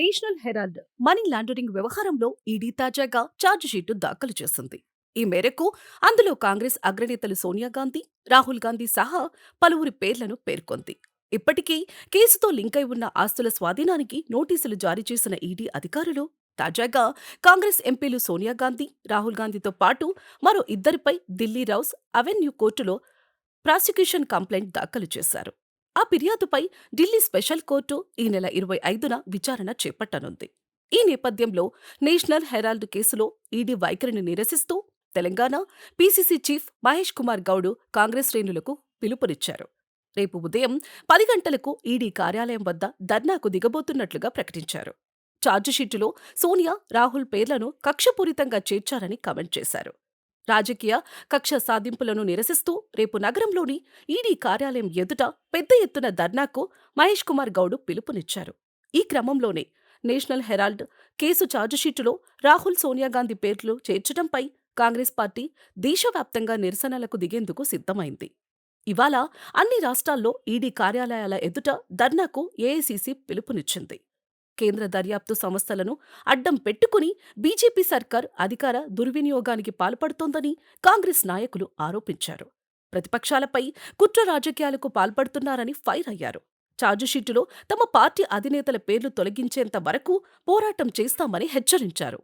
National Herald money laundering వ్యవహారంలో ED తాజాగా charge sheet దాఖలు చేసింది. ఈ మేరకు అందులో కాంగ్రెస్ అగ్రనేతలు సోనియా గాంధీ రాహుల్ గాంధీ సహా పలువురి పేర్లను పేర్కొంది. ఇప్పటికీ కేసుతో లింకై ఉన్న ఆస్తుల స్వాధీనానికి నోటీసులు జారీ చేసిన ఈడీ అధికారులు తాజాగా కాంగ్రెస్ ఎంపీలు సోనియా గాంధీ రాహుల్ గాంధీతో పాటు మరో ఇద్దరిపై ఢిల్లీ రౌస్ అవెన్యూ కోర్టులో ప్రాసిక్యూషన్ కంప్లైంట్ దాఖలు చేశారు. ఆ ఫిర్యాదుపై ఢిల్లీ స్పెషల్ కోర్టు ఈ నెల ఇరవై ఐదున విచారణ చేపట్టనుంది. ఈ నేపథ్యంలో నేషనల్ హెరాల్డ్ కేసులో ఈడీ వైఖరిని నిరసిస్తూ తెలంగాణ పీసీసీ చీఫ్ మహేష్ కుమార్ గౌడ్ కాంగ్రెస్ శ్రేణులకు పిలుపునిచ్చారు. రేపు ఉదయం పది గంటలకు ఈడీ కార్యాలయం వద్ద ధర్నాకు దిగబోతున్నట్లుగా ప్రకటించారు. ఛార్జిషీటులో సోనియా రాహుల్ పేర్లను కక్షపూరితంగా చేర్చారని కమెంట్ చేశారు. రాజకీయ కక్ష సాధింపులను నిరసిస్తూ రేపు నగరంలోని ఈడీ కార్యాలయం ఎదుట పెద్ద ఎత్తున ధర్నాకు మహేష్ కుమార్ గౌడ్ పిలుపునిచ్చారు. ఈ క్రమంలోనే నేషనల్ హెరాల్డ్ కేసు ఛార్జిషీటులో రాహుల్ సోనియా గాంధీ పేర్లు చేర్చడంపై కాంగ్రెస్ పార్టీ దేశవ్యాప్తంగా నిరసనలకు దిగేందుకు సిద్ధమైంది. ఇవాళ అన్ని రాష్ట్రాల్లో ఈడీ కార్యాలయాల ఎదుట ధర్నాకు ఏఐసీసీ పిలుపునిచ్చింది. కేంద్ర దర్యాప్తు సంస్థలను అడ్డం పెట్టుకుని బీజేపీ సర్కార్ అధికార దుర్వినియోగానికి పాల్పడుతోందని కాంగ్రెస్ నాయకులు ఆరోపించారు. ప్రతిపక్షాలపై కుట్ర రాజకీయాలకు పాల్పడుతున్నారని ఫైర్ అయ్యారు. ఛార్జిషీటులో తమ పార్టీ అధినేతల పేర్లు తొలగించేంత వరకు పోరాటం చేస్తామని హెచ్చరించారు.